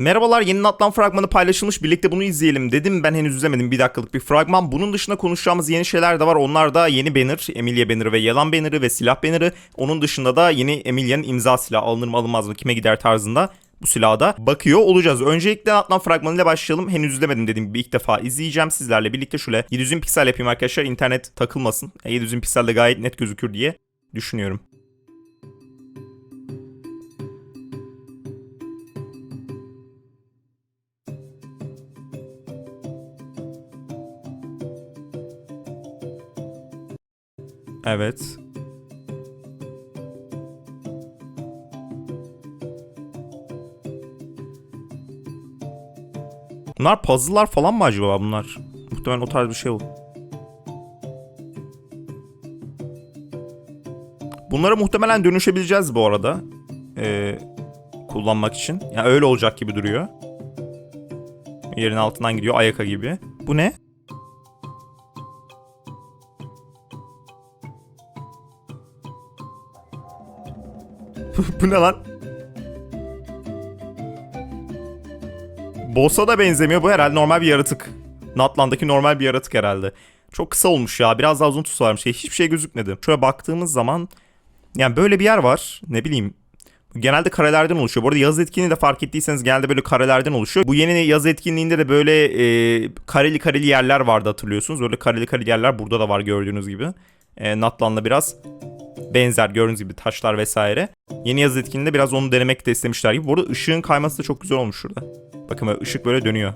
Merhabalar yeni Natlan fragmanı paylaşılmış birlikte bunu izleyelim dedim ben henüz izlemedim bir dakikalık bir fragman. Bunun dışında konuşacağımız yeni şeyler de var onlar da yeni banner Emilia banner'ı ve yalan banner'ı ve silah banner'ı. Onun dışında da yeni Emilia'nın imza silahı alınır mı alınmaz mı kime gider tarzında bu silahı da bakıyor olacağız. Öncelikle Natlan fragmanıyla başlayalım. Henüz izlemedim dediğim gibi ilk defa izleyeceğim sizlerle birlikte şöyle 700 piksel yapayım arkadaşlar internet takılmasın. E, 700 piksel de gayet net gözükür diye düşünüyorum. Evet. Bunlar puzzle'lar falan mı acaba bunlar? Muhtemelen o tarz bir şey olur. Bunları muhtemelen dönüşebileceğiz bu arada. Ee, kullanmak için. Yani öyle olacak gibi duruyor. Yerin altından gidiyor ayaka gibi. Bu ne? Bu ne lan? Boss'a da benzemiyor. Bu herhalde normal bir yaratık. Natlan'daki normal bir yaratık herhalde. Çok kısa olmuş ya. Biraz daha uzun tutsalarmış. Hiçbir şey gözükmedi. Şöyle baktığımız zaman yani böyle bir yer var. Ne bileyim. Genelde karelerden oluşuyor. Bu arada yaz etkinliği de fark ettiyseniz genelde böyle karelerden oluşuyor. Bu yeni yaz etkinliğinde de böyle e, kareli kareli yerler vardı hatırlıyorsunuz. Böyle kareli kareli yerler burada da var gördüğünüz gibi. E, Natlan'la biraz benzer gördüğünüz gibi taşlar vesaire. Yeni yaz etkinliğinde biraz onu denemek de istemişler gibi. Bu arada ışığın kayması da çok güzel olmuş şurada. Bakın böyle ışık böyle dönüyor.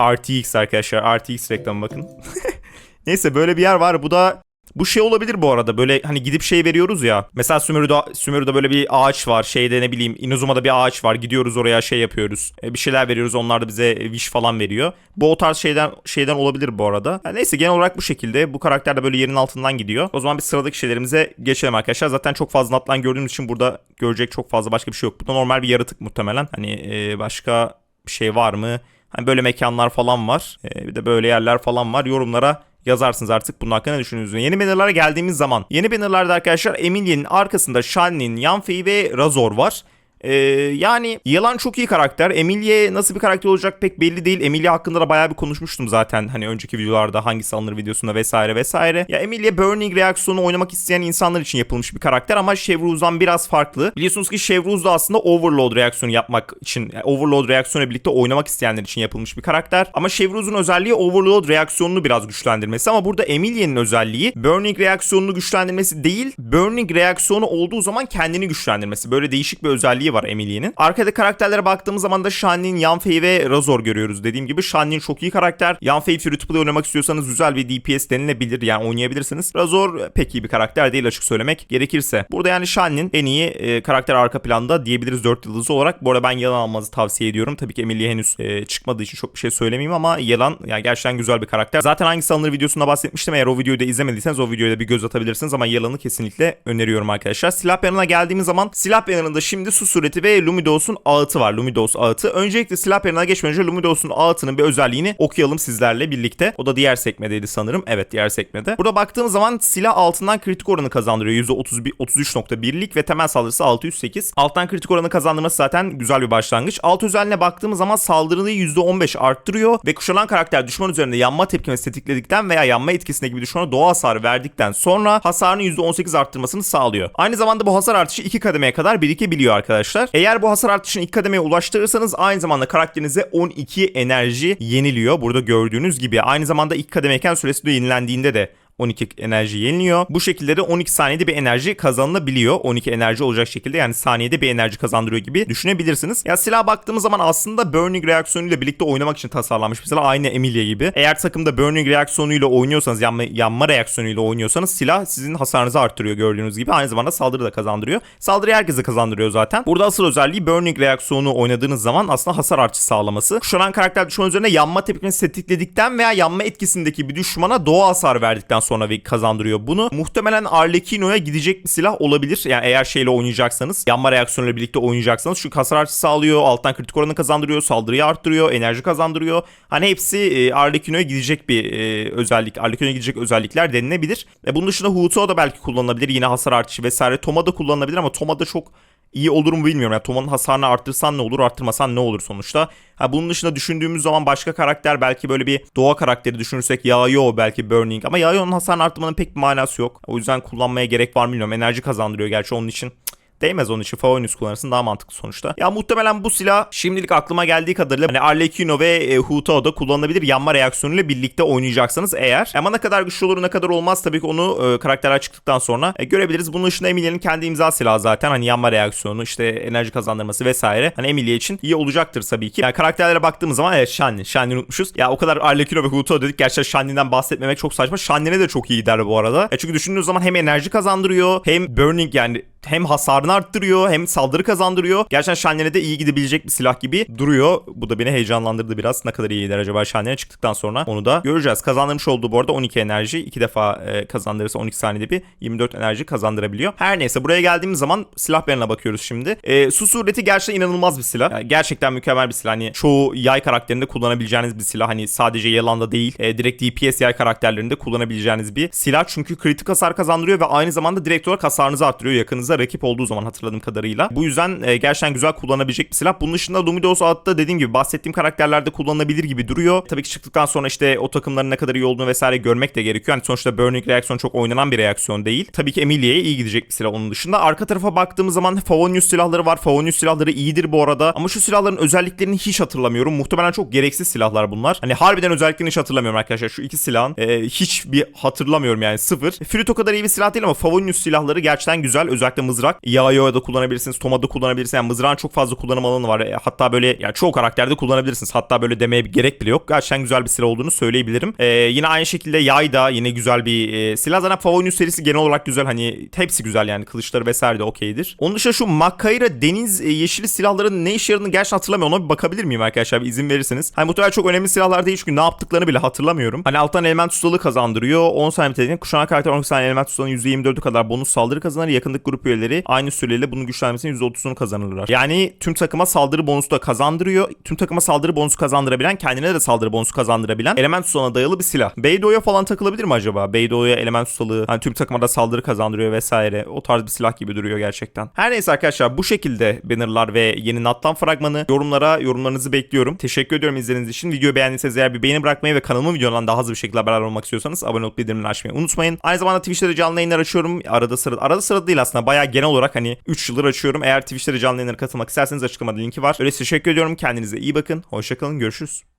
RTX arkadaşlar. RTX reklamı bakın. Neyse böyle bir yer var. Bu da bu şey olabilir bu arada böyle hani gidip şey veriyoruz ya. Mesela Sümerü'de, Sümerü'de böyle bir ağaç var. Şeyde ne bileyim Inazuma'da bir ağaç var. Gidiyoruz oraya şey yapıyoruz. E, bir şeyler veriyoruz. Onlar da bize wish falan veriyor. Bu o tarz şeyden şeyden olabilir bu arada. Yani neyse genel olarak bu şekilde. Bu karakter de böyle yerin altından gidiyor. O zaman bir sıradaki şeylerimize geçelim arkadaşlar. Zaten çok fazla atlan gördüğümüz için burada görecek çok fazla başka bir şey yok. Bu da normal bir yaratık muhtemelen. Hani e, başka bir şey var mı? Hani böyle mekanlar falan var. E, bir de böyle yerler falan var. Yorumlara yazarsınız artık bunun hakkında ne düşünüyorsunuz? Yeni bannerlara geldiğimiz zaman yeni bannerlarda arkadaşlar Emilia'nın arkasında Shan'nin, Yanfei ve Razor var. Ee, yani Yalan çok iyi karakter. Emilia nasıl bir karakter olacak pek belli değil. Emilia hakkında da bayağı bir konuşmuştum zaten. Hani önceki videolarda hangisi alınır videosunda vesaire vesaire. Ya Emilia Burning reaksiyonu oynamak isteyen insanlar için yapılmış bir karakter ama Chevruz'dan biraz farklı. Biliyorsunuz ki Chevruz da aslında Overload reaksiyonu yapmak için, yani Overload reaksiyonu birlikte oynamak isteyenler için yapılmış bir karakter. Ama Chevruz'un özelliği Overload reaksiyonunu biraz güçlendirmesi ama burada Emilia'nın özelliği Burning reaksiyonunu güçlendirmesi değil, Burning reaksiyonu olduğu zaman kendini güçlendirmesi. Böyle değişik bir özelliği var Emily'nin. Arkada karakterlere baktığımız zaman da Shan'nin, Yanfei ve Razor görüyoruz. Dediğim gibi Shan'nin çok iyi karakter. Yanfei play oynamak istiyorsanız güzel bir DPS denilebilir. Yani oynayabilirsiniz. Razor pek iyi bir karakter değil açık söylemek gerekirse. Burada yani Shan'nin en iyi e, karakter arka planda diyebiliriz 4 yıldızı olarak. Bu arada ben yalan almanızı tavsiye ediyorum. Tabii ki Emilia henüz e, çıkmadığı için çok bir şey söylemeyeyim ama yalan yani gerçekten güzel bir karakter. Zaten hangisi alınır videosunda bahsetmiştim. Eğer o videoyu da izlemediyseniz o videoya da bir göz atabilirsiniz ama yalanı kesinlikle öneriyorum arkadaşlar. Silah bannerına geldiğimiz zaman silah bannerında şimdi su sureti ve Lumidos'un ağıtı var. Lumidos ağıtı. Öncelikle silah bannerına geçmeden önce Lumidos'un ağıtının bir özelliğini okuyalım sizlerle birlikte. O da diğer sekmedeydi sanırım. Evet diğer sekmede. Burada baktığımız zaman silah altından kritik oranı kazandırıyor. %31, 33.1'lik ve temel saldırısı 608. Alttan kritik oranı kazandırması zaten güzel bir başlangıç. Alt özelliğine baktığımız zaman saldırıyı %15 arttırıyor ve kuşanan karakter düşman üzerinde yanma tepkimesi tetikledikten veya yanma etkisinde gibi düşmana doğa hasarı verdikten sonra hasarını %18 arttırmasını sağlıyor. Aynı zamanda bu hasar artışı 2 kademeye kadar birikebiliyor arkadaşlar. Eğer bu hasar artışını ilk kademeye ulaştırırsanız aynı zamanda karakterinize 12 enerji yeniliyor. Burada gördüğünüz gibi aynı zamanda ilk kademeyken süresi de yenilendiğinde de 12 enerji yeniliyor. Bu şekilde de 12 saniyede bir enerji kazanılabiliyor. 12 enerji olacak şekilde yani saniyede bir enerji kazandırıyor gibi düşünebilirsiniz. Ya silah baktığımız zaman aslında Burning reaksiyonuyla birlikte oynamak için tasarlanmış. Mesela aynı Emilia gibi. Eğer takımda Burning reaksiyonuyla oynuyorsanız yanma, yanma reaksiyonuyla oynuyorsanız silah sizin hasarınızı arttırıyor gördüğünüz gibi. Aynı zamanda saldırı da kazandırıyor. Saldırıyı herkese kazandırıyor zaten. Burada asıl özelliği Burning reaksiyonu oynadığınız zaman aslında hasar artışı sağlaması. Kuşanan karakter düşman üzerine yanma tepkimesi tetikledikten veya yanma etkisindeki bir düşmana doğa hasar verdikten sonra ve kazandırıyor bunu. Muhtemelen Arlecchino'ya gidecek bir silah olabilir. Yani eğer şeyle oynayacaksanız, yanma reaksiyonuyla birlikte oynayacaksanız çünkü hasar artışı sağlıyor, alttan kritik oranı kazandırıyor, saldırıyı arttırıyor, enerji kazandırıyor. Hani hepsi e, Arlecchino'ya gidecek bir e, özellik, Arlecchino'ya gidecek özellikler denilebilir. E, bunun dışında Huto da belki kullanılabilir. Yine hasar artışı vesaire. Toma da kullanılabilir ama Toma da çok iyi olur mu bilmiyorum. Yani Toma'nın hasarını arttırsan ne olur arttırmasan ne olur sonuçta. Ha, bunun dışında düşündüğümüz zaman başka karakter belki böyle bir doğa karakteri düşünürsek Yayo belki Burning ama Yayo'nun hasarını arttırmanın pek bir manası yok. O yüzden kullanmaya gerek var mı bilmiyorum. Enerji kazandırıyor gerçi onun için. Değmez onun için Favonius kullanırsın daha mantıklı sonuçta. Ya muhtemelen bu silah şimdilik aklıma geldiği kadarıyla hani Arlecchino ve e, Hutao da kullanılabilir yanma reaksiyonuyla birlikte oynayacaksanız eğer. Ama ne kadar güçlü olur ne kadar olmaz tabii ki onu e, karakterler çıktıktan sonra e, görebiliriz. Bunun dışında Emilia'nın kendi imza silahı zaten hani yanma reaksiyonu işte enerji kazandırması vesaire. Hani Emilia için iyi olacaktır tabii ki. Yani karakterlere baktığımız zaman evet Shanley. Shanley'i unutmuşuz. Ya o kadar Arlecchino ve Hutao dedik. Gerçekten Shanley'den bahsetmemek çok saçma. Shanley'e de çok iyi gider bu arada. E, çünkü düşündüğünüz zaman hem enerji kazandırıyor hem burning yani hem hasarını arttırıyor hem saldırı kazandırıyor. Gerçekten Shanley'e de iyi gidebilecek bir silah gibi duruyor. Bu da beni heyecanlandırdı biraz. Ne kadar iyi gider acaba Shanley'e çıktıktan sonra onu da göreceğiz. Kazandırmış olduğu bu arada 12 enerji. iki defa e, kazandırırsa 12 saniyede bir 24 enerji kazandırabiliyor. Her neyse buraya geldiğimiz zaman silahlarına bakıyoruz şimdi. E, su sureti gerçekten inanılmaz bir silah. Yani gerçekten mükemmel bir silah. Hani çoğu yay karakterinde kullanabileceğiniz bir silah. Hani sadece Yalan'da değil e, direkt DPS yay karakterlerinde kullanabileceğiniz bir silah. Çünkü kritik hasar kazandırıyor ve aynı zamanda direkt olarak hasarınızı arttırıyor yakınıza rakip olduğu zaman hatırladığım kadarıyla. Bu yüzden e, gerçekten güzel kullanabilecek bir silah. Bunun dışında Lumidos adlı dediğim gibi bahsettiğim karakterlerde kullanılabilir gibi duruyor. Tabii ki çıktıktan sonra işte o takımların ne kadar iyi olduğunu vesaire görmek de gerekiyor. Yani sonuçta Burning reaksiyon çok oynanan bir reaksiyon değil. Tabii ki Emilia'ya iyi gidecek bir silah onun dışında. Arka tarafa baktığımız zaman Favonius silahları var. Favonius silahları iyidir bu arada. Ama şu silahların özelliklerini hiç hatırlamıyorum. Muhtemelen çok gereksiz silahlar bunlar. Hani harbiden özelliklerini hiç hatırlamıyorum arkadaşlar. Şu iki silahın e, hiç bir hatırlamıyorum yani sıfır. Frit o kadar iyi bir silah değil ama Favonius silahları gerçekten güzel. Özellikle mızrak. Yayo'ya da kullanabilirsiniz. Toma'da kullanabilirsiniz. Yani mızrağın çok fazla kullanım alanı var. E, hatta böyle yani çoğu karakterde kullanabilirsiniz. Hatta böyle demeye gerek bile yok. Gerçekten güzel bir silah olduğunu söyleyebilirim. E, yine aynı şekilde yay da yine güzel bir e, silah. Zaten Favonius serisi genel olarak güzel. Hani hepsi güzel yani. Kılıçları vesaire de okeydir. Onun dışında şu Makaira deniz e, yeşili silahların ne işe yaradığını gerçekten hatırlamıyorum. Ona bir bakabilir miyim arkadaşlar? Bir izin verirseniz. Hani muhtemelen çok önemli silahlar değil çünkü ne yaptıklarını bile hatırlamıyorum. Hani alttan element ustalığı kazandırıyor. 10 saniye bittiğinde kuşanan karakter 12 saniye element ustalığının %24'ü kadar bonus saldırı kazanır. Yakındaki grup üyeleri aynı süreyle bunun güçlenmesinin %30'unu kazanırlar. Yani tüm takıma saldırı bonusu da kazandırıyor. Tüm takıma saldırı bonusu kazandırabilen, kendine de saldırı bonusu kazandırabilen element ustalığına dayalı bir silah. Beydo'ya falan takılabilir mi acaba? Beydo'ya element ustalığı, hani tüm takıma da saldırı kazandırıyor vesaire. O tarz bir silah gibi duruyor gerçekten. Her neyse arkadaşlar bu şekilde bannerlar ve yeni Nat'tan fragmanı yorumlara yorumlarınızı bekliyorum. Teşekkür ediyorum izlediğiniz için. Videoyu beğendiyseniz eğer bir beğeni bırakmayı ve kanalımın videolarından daha hızlı bir şekilde haberdar olmak istiyorsanız abone olup bildirimleri açmayı unutmayın. Aynı zamanda Twitch'te de canlı yayınlar açıyorum. Arada sırada, arada sırada değil aslında bayağı genel olarak hani 3 yıldır açıyorum. Eğer Twitch'te de canlı yayınlara katılmak isterseniz açıklamada linki var. Öyle teşekkür ediyorum. Kendinize iyi bakın. Hoşçakalın. Görüşürüz.